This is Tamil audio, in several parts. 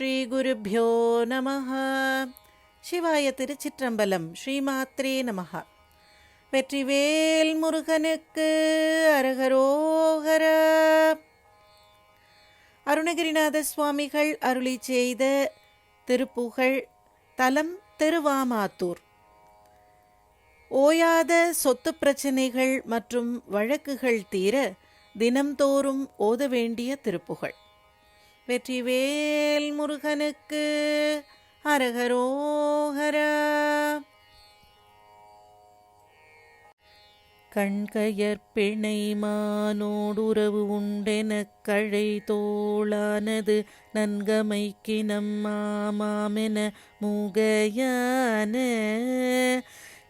ஸ்ரீ ஸ்ரீகுருப்போ நம சிவாய திருச்சிற்றம்பலம் ஸ்ரீமாத்ரே நமஹ. வெற்றிவேல் முருகனுக்கு அரகரோகர. அருணகிரிநாத சுவாமிகள் அருளி செய்த திருப்புகழ் தலம் திருவாமாத்தூர். ஓயாத சொத்து பிரச்சினைகள் மற்றும் வழக்குகள் தீர தினம்தோறும் ஓத வேண்டிய திருப்புகழ். வெற்றிவேல் முருகனுக்கு அரகரோகரா. கண்கயற்பிணை மானோடுறவு உண்டெனக் கழை தோளானது நன்கமைக்கினம் மாமாமென மூகையான.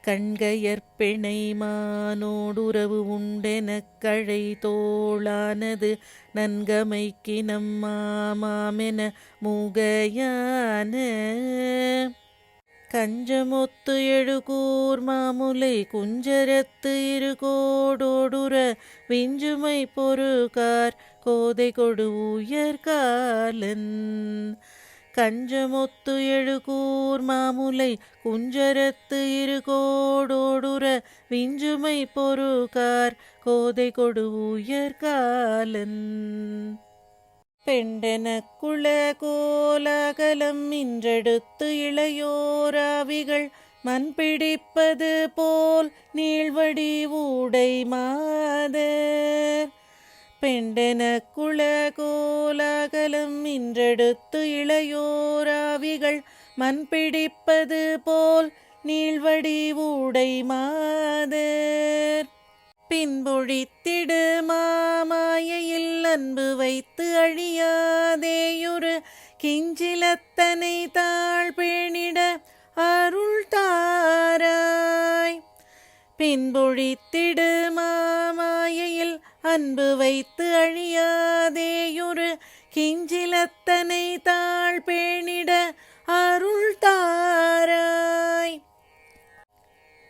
கண்கயற்பிணை மானோடுறவு உண்டெனக் கழை தோளானது நன்கமைக்கினம் மாமாமென மூகையான. கஞ்சமொத்து எழுகூர் மாமுலை குஞ்சரத்து இருகோடோடுற விஞ்சுமை பொறுகார் கோதை கொடு உயர்காலன். கஞ்சமொத்து எழுகூர் மாமுலை குஞ்சரத்து இருகோடோடுற விஞ்சுமை பொறுகார் கோதை கொடு உயர்காலன் பெண்டென குள கோலாகலம் இன்றெடுத்து இளையோராவிகள் மண் பிடிப்பது போல் நீள்வடி ஊடை மாதர். பெண்டென குள கோலாகலம் இன்றெடுத்து இளையோராவிகள் மண் பிடிப்பது போல் நீள்வடி ஊடை மாதர். பின்பொழித்திடு மாமாயையில் அன்பு வைத்து அழியாதேயொரு கிஞ்சிலத்தனை தாழ் பேணிட அருள் தாராய். பின்பொழித்திடு மாமாயையில் அன்பு வைத்து அழியாதேயொரு கிஞ்சிலத்தனை தாழ் பேணிட அருள் தாராய்.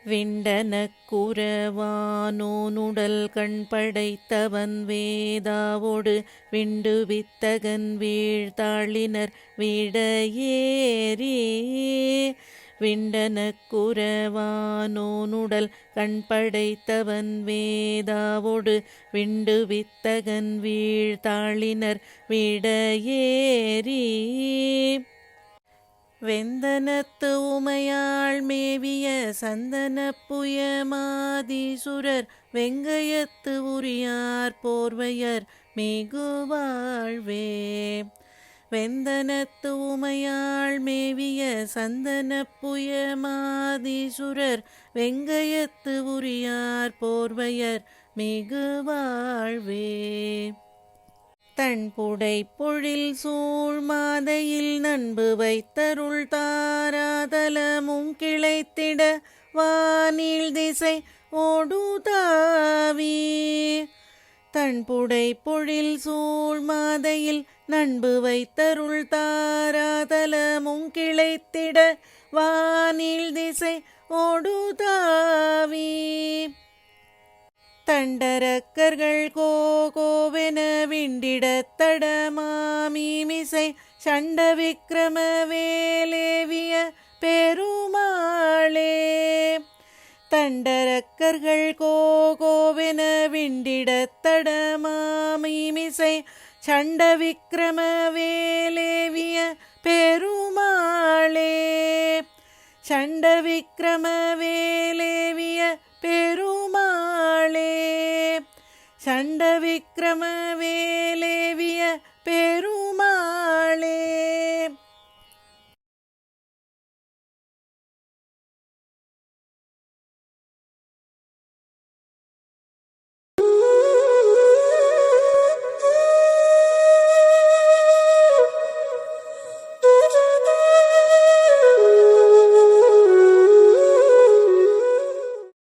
விண்டன குரவானோனுடல் கண் படைத்தவன் வேதாவோடு விண்டு வித்தகன் வீழ்த்தாளினர் விடையேறி விண்டன குரவானோனுடல் கண் படைத்தவன் வேதாவோடு விண்டு வித்தகன் வீழ்த்தாளினர் விடையேறி. வெந்தனத்து உமையாள் மேவிய சந்தன புயமாதீசுரர் வெங்கயத்து உரியார் போர்வையர் மிகு வாழ்வே வெந்தனத்து உமையாள் மேவிய சந்தன புயமாதீசுரர் வெங்கயத்து உரியார் போர்வையர் மிகு வாழ்வே. தன் புடை பொழில் சூழ் மாதையில் நண்பு வைத்தருள் தாராதலமும் கிளைத்திட வானில் திசை ஓடுதாவி. தன் புடை பொழில் சூழ் மாதையில் நண்பு வைத்தருள் தாராதலமும் கிளைத்திட வானில் திசை ஓடுதாவி தண்டரக்கர்கள் கோகோவென விண்டிட தடமாமீமிசை சண்ட விக்கிரம வேலேவிய பெருமாளே. தண்டரக்கர்கள் கோகோவென விண்டிட தடமாமீமிசை சண்ட விக்ரம வேலேவிய பெருமாளே. சண்ட விக்ரம வேலேவிய பெருமாளே. சண்ட விக்ரம வேலேவிய பெருமாளே.